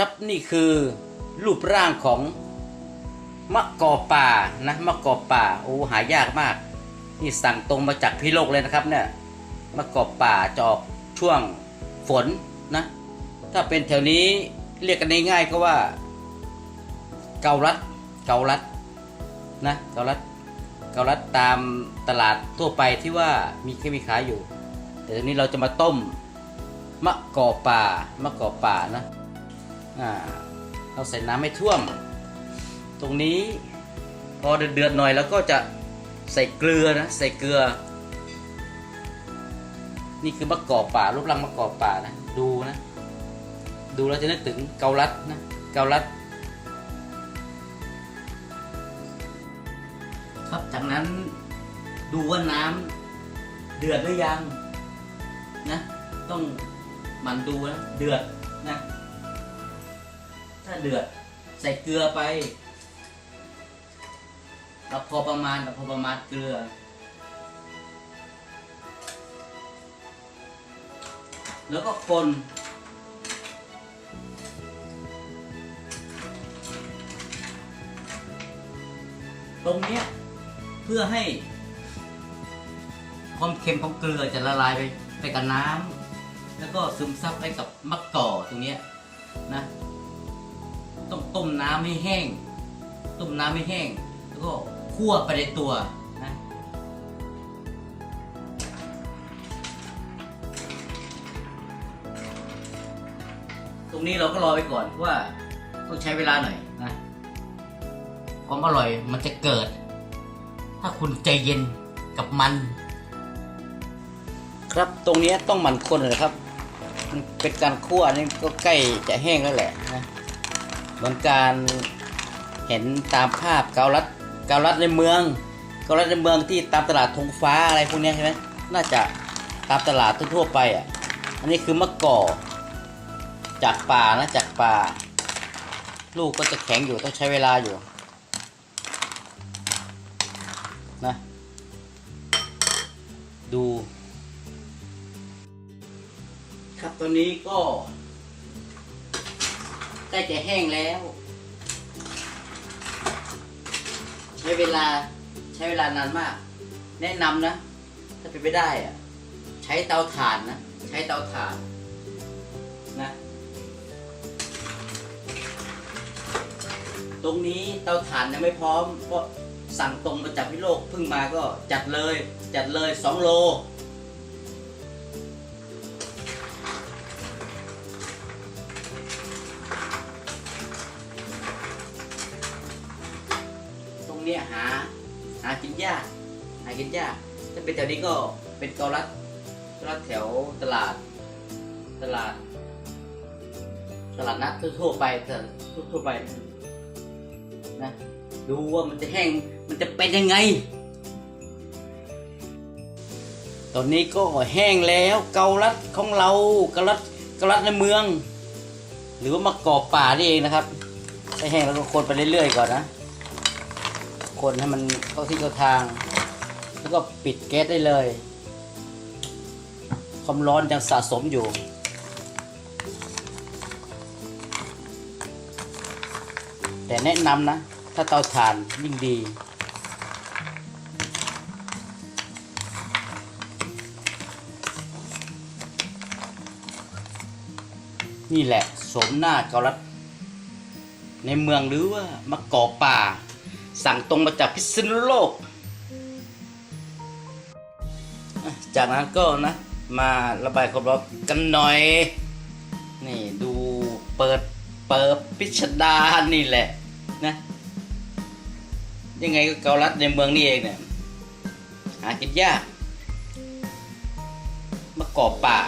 ครับนี่คือรูปร่างของมะกอป่านะมะกอป่าโอ้หายากมาก นี่สั่งตรงมาจากพี่โลกเลยนะครับเนี่ยมะกอป่าจะออกช่วงฝนนะ ถ้าเป็นแถวนี้เรียกกันง่ายๆก็ว่า เกาลัดเกาลัดนะเกาลัดเกาลัดตามตลาดทั่วไปที่ว่ามีแค่มีขายอยู่ แต่ตอนนี้เราจะมาต้มมะกอป่ามะกอป่านะ เราใส่น้ำให้ท่วม ตรงนี้พอเดือดๆหน่อยแล้วก็จะใส่เกลือนะใส่เกลือ นี่คือมะกอกป่ารูปร่างมะกอกป่านะดูนะ ดูแล้วจะนึกถึงเกาลัดนะเกาลัด ครับจากนั้นดูว่าน้ำเดือดหรือยังนะต้องหมันดูนะเดือดนะ ถ้าเดือดใส่เกลือไปเราพอประมาณเราพอประมาณเกลือ แล้วก็คนตรงเนี้ยเพื่อให้ความเค็มของเกลือจะละลายไปไปกับน้ำแล้วก็ซึมซับไปกับมะกอกตรงเนี้ยนะ ต้องต้มน้ำให้แห้ง ต้มน้ำให้แห้ง แล้วก็คั่วไปในตัวนะตรงนี้เราก็รอไปก่อนเพราะว่าต้องใช้เวลาหน่อยนะความอร่อยมันจะเกิด ถ้าคุณใจเย็นกับมัน ครับตรงนี้ต้องหมั่นคนเลยครับ มันเป็นการคั่วนี่ก็ใกล้จะแห้งแล้วแหละนะ เหมือนการเห็นตามภาพเกาลัดเกาลัดในเมืองเกาลัดในเมืองที่ตามตลาดธงฟ้าอะไรพวกนี้ใช่ไหมน่าจะตามตลาดทั่วไปอะอันนี้คือมะกอกจากป่านะจากป่า ลูกก็จะแข็งอยู่ต้องใช้เวลาอยู่นะดู ครับตัวนี้ก็ ใกล้จะแห้งแล้วใช้เวลาใช้เวลานานมาก แนะนำนะ ถ้าเป็นไปได้อะใช้เตาถ่านนะ ใช้เตาถ่านนะตรงนี้เตาถ่านยังไม่พร้อมเพราะสั่งตรงมาจากพิโลกเพิ่งมาก็จัดเลย จัดเลย 2 โล เนี้ยหา หากินยากหากินยากถ้าเป็นแถวนี้ก็เป็นเกาลัดเกาลัดแถวตลาด ตลาด ตลาดนัดทั่วไปตลาดทั่วไปนะดูว่ามันจะแห้งมันจะเป็นยังไง ตอนนี้ก็แห้งแล้วเกาลัดของเราเกาลัดเกาลัดในเมือง หรือว่ามะกอกป่านี่เองนะครับให้แห้งแล้วก็คนไปเรื่อยๆก่อนนะ คนให้มันเข้าที่เข้าทาง แล้วก็ปิดแก๊สได้เลย ความร้อนยังสะสมอยู่แต่แนะนำนะ ถ้าเตาถ่านยิ่งดี นี่แหละสมหน้าเกาลัด ในเมืองหรือว่า มะกอกป่า สั่งตรงมาจากพิษณุโลก จากนั้นก็นะ มาระบายความร้อนกันหน่อย นี่ดูเปิดเปิดพิชดานี่แหละนะ ยังไงก็เกาลัดในเมืองนี่เองเนี่ย หากินยากมะกอกป่า